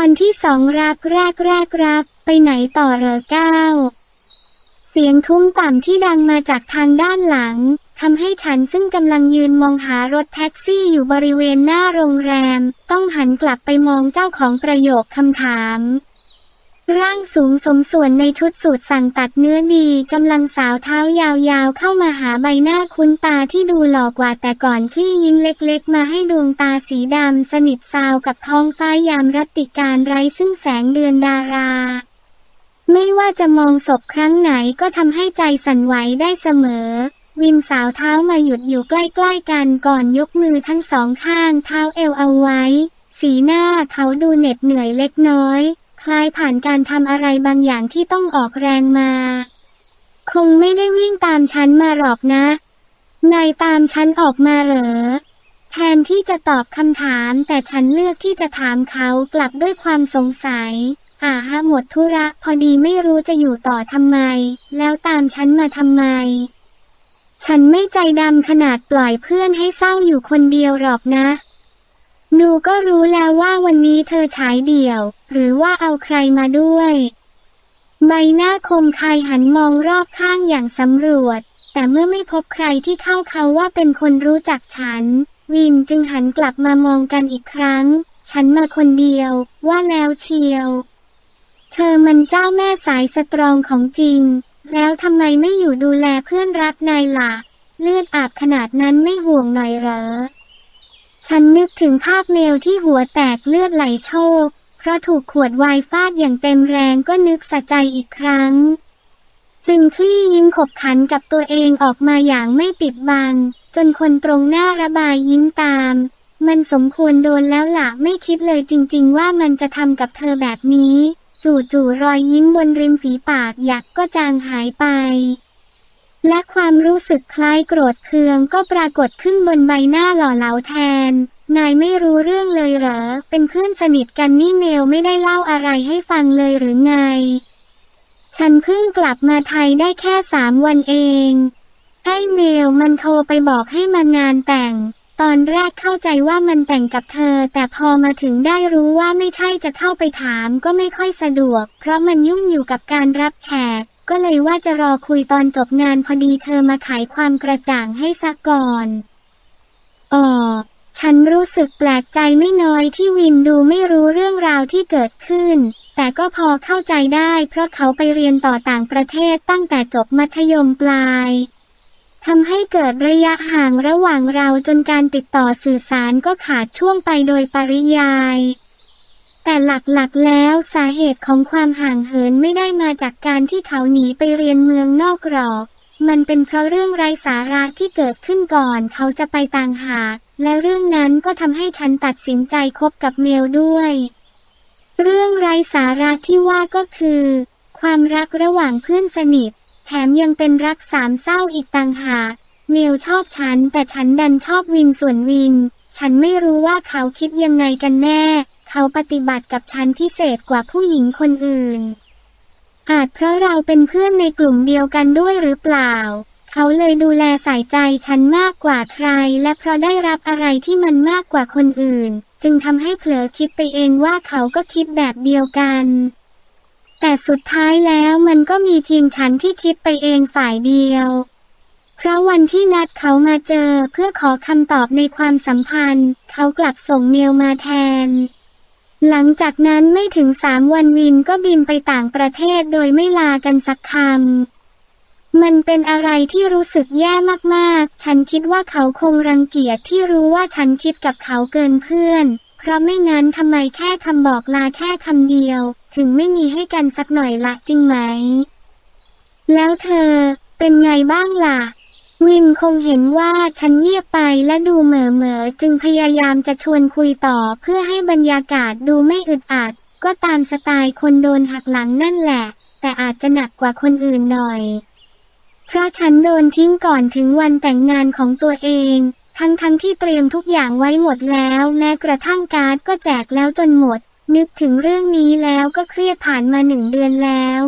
อนที่สองรักแรกแรกรัก ไปไหนต่อเหรอเก้าเสียงทุ้มต่ำที่ดังมาจากทางด้านหลังทำให้ฉันซึ่งกำลังยืนมองหารถแท็กซี่อยู่บริเวณหน้าโรงแรม ต้องหันกลับไปมองเจ้าของประโยคคำถาม ร่างสูงสมส่วนในชุดสูทสั่งตัดเนื้อดีกำลังสาวเท้ายาวๆ เข้ามาหาใบหน้าคุ้นตาที่ดูหล่อกว่าแต่ก่อนคลี่ยิ้มเล็กๆ มาให้ดวงตาสีดำสนิทซาวกับท้องฟ้ายามรัติการไร้ซึ่งแสงเดือนดารา ไม่ว่าจะมองศพครั้งไหนก็ทำให้ใจสั่นไหวได้เสมอ วินสาวเท้ามาหยุดอยู่ใกล้ๆกันก่อนยกมือทั้งสองข้างเท้าเอวเอาไว้ สีหน้าเขาดูเหน็ดเหนื่อยเล็กน้อย คล้ายผ่านการทำอะไรบางอย่างที่ต้องออกแรงมา คงไม่ได้วิ่งตามฉันมาหรอกนะ นายตามฉันออกมาเหรอ แทนที่จะตอบคำถามแต่ฉันเลือกที่จะถามเขากลับด้วยความสงสัย อ่าฮะหมดธุระพอดีไม่รู้จะอยู่ต่อทำไม แล้วตามฉันมาทำไม ฉันไม่ใจดำขนาดปล่อยเพื่อนให้เศร้าอยู่คนเดียวหรอกนะ นูก็รู้แล้วว่าวันนี้เธอฉายเดี่ยว หรือว่าเอาใครมาด้วย ใบหน้าคมคายหันมองรอบข้างอย่างสำรวจ แต่เมื่อไม่พบใครที่เข้าเขาว่าเป็นคนรู้จักฉัน วินจึงหันกลับมามองกันอีกครั้ง ฉันมาคนเดียว ว่าแล้วเชียว เธอมันเจ้าแม่สายสตรองของจริง แล้วทำไมไม่อยู่ดูแลเพื่อนรักนายล่ะ เลือดอาบขนาดนั้นไม่ห่วงหน่อยเหรอ ฉันนึกถึงภาพเมลที่หัวแตกเลือดไหลโชก เพราะถูกขวดไวน์ฟาดอย่างเต็มแรงก็นึกสะใจอีกครั้ง จึงคลี่ยิ้มขบขันกับตัวเองออกมาอย่างไม่ปิดบัง จนคนตรงหน้าระบายยิ้มตาม มันสมควรโดนแล้วล่ะไม่คิดเลยจริง ๆ ว่ามันจะทำกับเธอแบบนี้ จู่ๆรอยยิ้มบนริมฝีปากหยักก็จางหายไป และความรู้สึกคล้ายโกรธเคืองก็ปรากฏขึ้นบนใบหน้าหล่อเหลาแทน นายไม่รู้เรื่องเลยเหรอ เป็นเพื่อนสนิทกันนี่เมลไม่ได้เล่าอะไรให้ฟังเลยหรือไง ฉันเพิ่งกลับมาไทยได้แค่สามวันเอง ไอ้เมลมันโทรไปบอกให้มางานแต่ง ตอนแรกเข้าใจว่ามันแต่งกับเธอ แต่พอมาถึงได้รู้ว่าไม่ใช่จะเข้าไปถามก็ไม่ค่อยสะดวก เพราะมันยุ่งอยู่กับการรับแขก ก็เลยว่าจะรอคุยตอนจบงานพอดีเธอมาไขความกระจ่างให้ซะก่อนอ๋อฉันรู้สึกแปลกใจไม่น้อยที่วินดูไม่รู้เรื่องราวที่เกิดขึ้น แต่ก็พอเข้าใจได้ เพราะเขาไปเรียนต่อต่างประเทศตั้งแต่จบมัธยมปลายทำให้เกิดระยะห่างระหว่างเราจนการติดต่อสื่อสารก็ขาดช่วงไปโดยปริยาย แต่หลักๆ แล้วสาเหตุของความห่างเหินไม่ได้มาจากการที่เขาหนีไปเรียนเมืองนอกหรอก มันเป็นเพราะเรื่องไร้สาระที่เกิดขึ้นก่อนเขาจะไปต่างหากและเรื่องนั้นก็ทำให้ฉันตัดสินใจคบกับเมลด้วย เรื่องไร้สาระที่ว่าก็คือ ความรักระหว่างเพื่อนสนิท แถมยังเป็นรักสามเศร้าอีกต่างหากเมลชอบฉันแต่ฉันดันชอบวินส่วนวิน ฉันไม่รู้ว่าเขาคิดยังไงกันแน่ เขาปฏิบัติกับฉันพิเศษกว่าผู้หญิงคนอื่น อาจเพราะเราเป็นเพื่อนในกลุ่มเดียวกันด้วยหรือเปล่า เขาเลยดูแลใส่ใจฉันมากกว่าใคร และเพราะได้รับอะไรที่มันมากกว่าคนอื่น จึงทำให้เผลอคิดไปเองว่าเขาก็คิดแบบเดียวกัน แต่สุดท้ายแล้วมันก็มีเพียงฉันที่คิดไปเองฝ่ายเดียวเพราะวันที่นัดเขามาเจอเพื่อขอคำตอบในความสัมพันธ์ เขากลับส่งเมลมาแทน หลังจากนั้นไม่ถึงสามวันวินก็บินไปต่างประเทศโดยไม่ลากันสักคำ มันเป็นอะไรที่รู้สึกแย่มากๆ ฉันคิดว่าเขาคงรังเกียจที่รู้ว่าฉันคิดกับเขาเกินเพื่อน เพราะไม่งั้นทำไมแค่คำบอกลาแค่คำเดียว ถึงไม่มีให้กันสักหน่อยละจริงไหม แล้วเธอ เป็นไงบ้างล่ะ วินคงเห็นว่าฉันเงียบไปและดูเหม่อเหม่อจึงพยายามจะชวนคุยต่อเพื่อให้บรรยากาศดูไม่อึดอัด ก็ตามสไตล์คนโดนหักหลังนั่นแหละ แต่อาจจะหนักกว่าคนอื่นหน่อย เพราะฉันโดนทิ้งก่อนถึงวันแต่งงานของตัวเอง ทั้งทั้งที่เตรียมทุกอย่างไว้หมดแล้ว แม้กระทั่งการ์ดก็แจกแล้วจนหมด นึกถึงเรื่องนี้แล้วก็เครียดผ่านมาหนึ่งเดือนแล้ว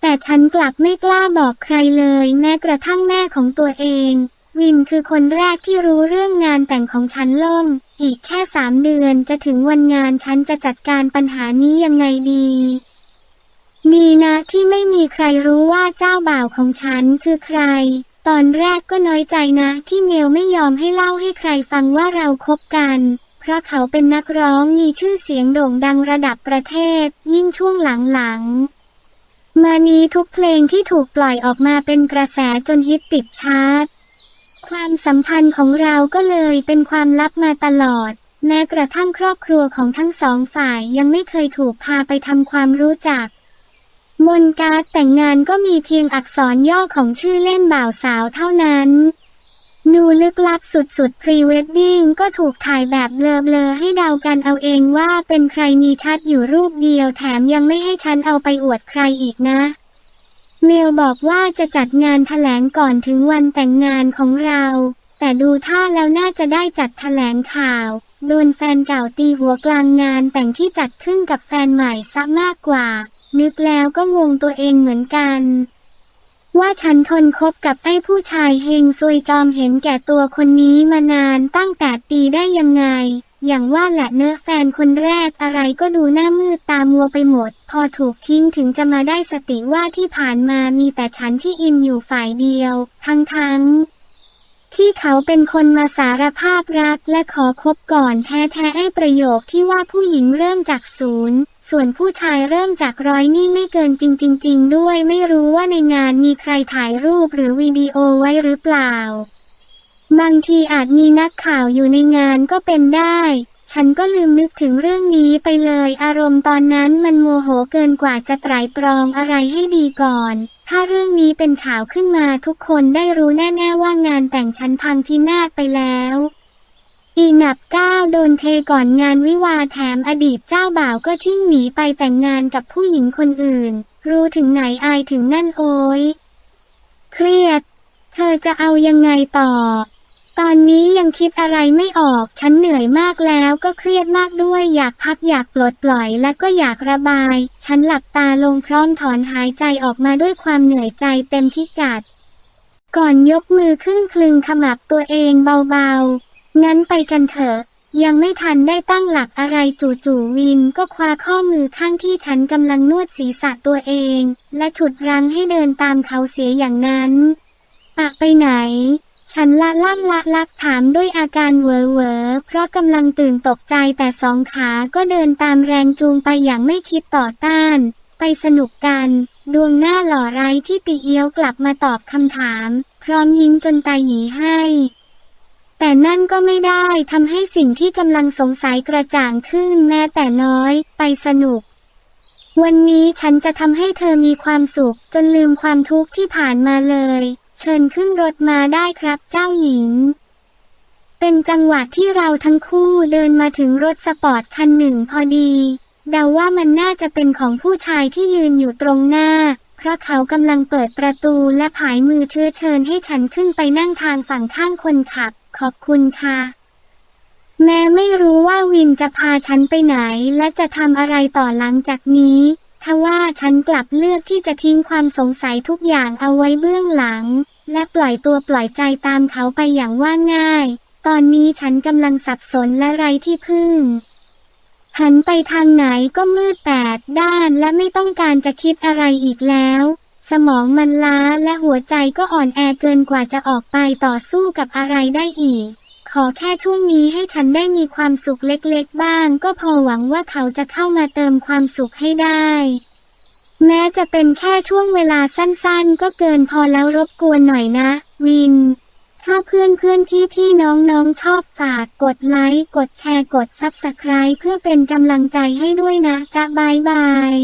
แต่ฉันกลับไม่กล้าบอกใครเลย แม้กระทั่งแม่ของตัวเอง วินคือคนแรกที่รู้เรื่องงานแต่งของฉันล่ม อีกแค่สามเดือนจะถึงวันงานฉันจะจัดการปัญหานี้ยังไงดีมีนะที่ไม่มีใครรู้ว่าเจ้าบ่าวของฉันคือใคร ตอนแรกก็น้อยใจนะที่เมลไม่ยอมให้เล่าให้ใครฟังว่าเราคบกัน เพราะเขาเป็นนักร้องมีชื่อเสียงโด่งดังระดับประเทศ ยิ่งช่วงหลังๆ มานี้ทุกเพลงที่ถูกปล่อยออกมาเป็นกระแสจนฮิตติดชาร์ตความสัมพันธ์ของเราก็เลยเป็นความลับมาตลอด แม้กระทั่งครอบครัวของทั้งสองฝ่ายยังไม่เคยถูกพาไปทำความรู้จัก มนการแต่งงานก็มีเพียงอักษรย่อของชื่อเล่นบ่าวสาวเท่านั้น นูลึกลับสุดๆพรีเวดดิ้งก็ถูกถ่ายแบบเบลอๆให้เดากันเอาเองว่าเป็นใครมีชัดอยู่รูปเดียวแถมยังไม่ให้ฉันเอาไปอวดใครอีกนะ เมลบอกว่าจะจัดงานแถลงก่อนถึงวันแต่งงานของเรา แต่ดูท่าแล้วน่าจะได้จัดแถลงข่าว โดนแฟนเก่าตีหัวกลางงานแต่งที่จัดขึ้นกับแฟนใหม่ซะมากกว่า นึกแล้วก็งงตัวเองเหมือนกัน ว่าฉันทนคบกับไอ้ผู้ชายเฮงซวยจอมเห็นแก่ตัวคนนี้มานานตั้งแต่ปีได้ยังไง อย่างว่าแหละเนื้อแฟนคนแรกอะไรก็ดูหน้ามืดตามัวไปหมด พอถูกทิ้งถึงจะมาได้สติว่าที่ผ่านมามีแต่ฉันที่อินอยู่ฝ่ายเดียว ทั้งๆที่เขาเป็นคนมาสารภาพรักและขอคบก่อนแท้ๆไอ้ประโยคที่ว่าผู้หญิงเริ่มจากศูนย์ ส่วนผู้ชายเริ่มจากร้อยนี่ไม่เกินจริงๆด้วยไม่รู้ว่าในงานมีใครถ่ายรูปหรือวิดีโอไว้หรือเปล่า บางทีอาจมีนักข่าวอยู่ในงานก็เป็นได้ ฉันก็ลืมนึกถึงเรื่องนี้ไปเลยอารมณ์ตอนนั้นมันโมโหเกินกว่าจะไตร่ตรองอะไรให้ดีก่อน ถ้าเรื่องนี้เป็นข่าวขึ้นมาทุกคนได้รู้แน่ๆว่างานแต่งฉันพังพินาศไปแล้ว อีหนับก้าวโดนเทก่อนงานวิวาแถมอดีตเจ้าบ่าวก็ชิ่งหนีไปแต่งงานกับผู้หญิงคนอื่น รู้ถึงไหนอายถึงนั่นโอยเครียด เธอจะเอายังไงต่อ ตอนนี้ยังคิดอะไรไม่ออก ฉันเหนื่อยมากแล้วก็เครียดมากด้วย อยากพักอยากปลดปล่อยและก็อยากระบาย ฉันหลับตาลงพร้อมถอนหายใจออกมาด้วยความเหนื่อยใจเต็มพิกัด ก่อนยกมือขึ้นคลึงขมับตัวเองเบาๆ งั้นไปกันเถอะ ยังไม่ทันได้ตั้งหลักอะไรจู่ๆวินก็คว้าข้อมือข้างที่ฉันกำลังนวดศีรษะตัวเอง และฉุดรั้งให้เดินตามเขาเสียอย่างนั้นปะไปไหน ฉันละล่ำละลักถามด้วยอาการเวอเวอเพราะกำลังตื่นตกใจแต่สองขาก็เดินตามแรงจูงไปอย่างไม่คิดต่อต้าน ไปสนุกกัน ดวงหน้าหล่อไร้ที่ติเอียวกลับมาตอบคำถาม พร้อมยิ้มจนตาหยีให้ แต่นั่นก็ไม่ได้ทำให้สิ่งที่กำลังสงสัยกระจ่างขึ้นแม้แต่น้อย ไปสนุก วันนี้ฉันจะทำให้เธอมีความสุข จนลืมความทุกข์ที่ผ่านมาเลย เชิญขึ้นรถมาได้ครับเจ้าหญิง เป็นจังหวะที่เราทั้งคู่เดินมาถึงรถสปอร์ตคันหนึ่งพอดีเดาว่ามันน่าจะเป็นของผู้ชายที่ยืนอยู่ตรงหน้า เพราะเขากำลังเปิดประตูและผายมือเชื้อเชิญให้ฉันขึ้นไปนั่งทางฝั่งข้างคนขับ ขอบคุณค่ะ แม้ไม่รู้ว่าวินจะพาฉันไปไหนและจะทำอะไรต่อหลังจากนี้ทว่าฉันกลับเลือกที่จะทิ้งความสงสัยทุกอย่างเอาไว้เบื้องหลัง และปล่อยตัวปล่อยใจตามเขาไปอย่างว่าง่าย ตอนนี้ฉันกำลังสับสนและไร้ที่พึ่งหันไปทางไหนก็มืดแปดด้านและไม่ต้องการจะคิดอะไรอีกแล้ว สมองมันล้าและหัวใจก็อ่อนแอเกินกว่าจะออกไปต่อสู้กับอะไรได้อีก ขอแค่ช่วงนี้ให้ฉันได้มีความสุขเล็กๆบ้าง ก็พอหวังว่าเขาจะเข้ามาเติมความสุขให้ได้ แม้จะเป็นแค่ช่วงเวลาสั้นๆ ก็เกินพอแล้วรบกวนหน่อยนะ วิน ถ้าเพื่อนเพื่อนพี่พี่น้องน้องชอบฝากกดไลค์กดแชร์กดซับสไคร b e เพื่อเป็นกำลังใจให้ด้วยนะ จะบายบาย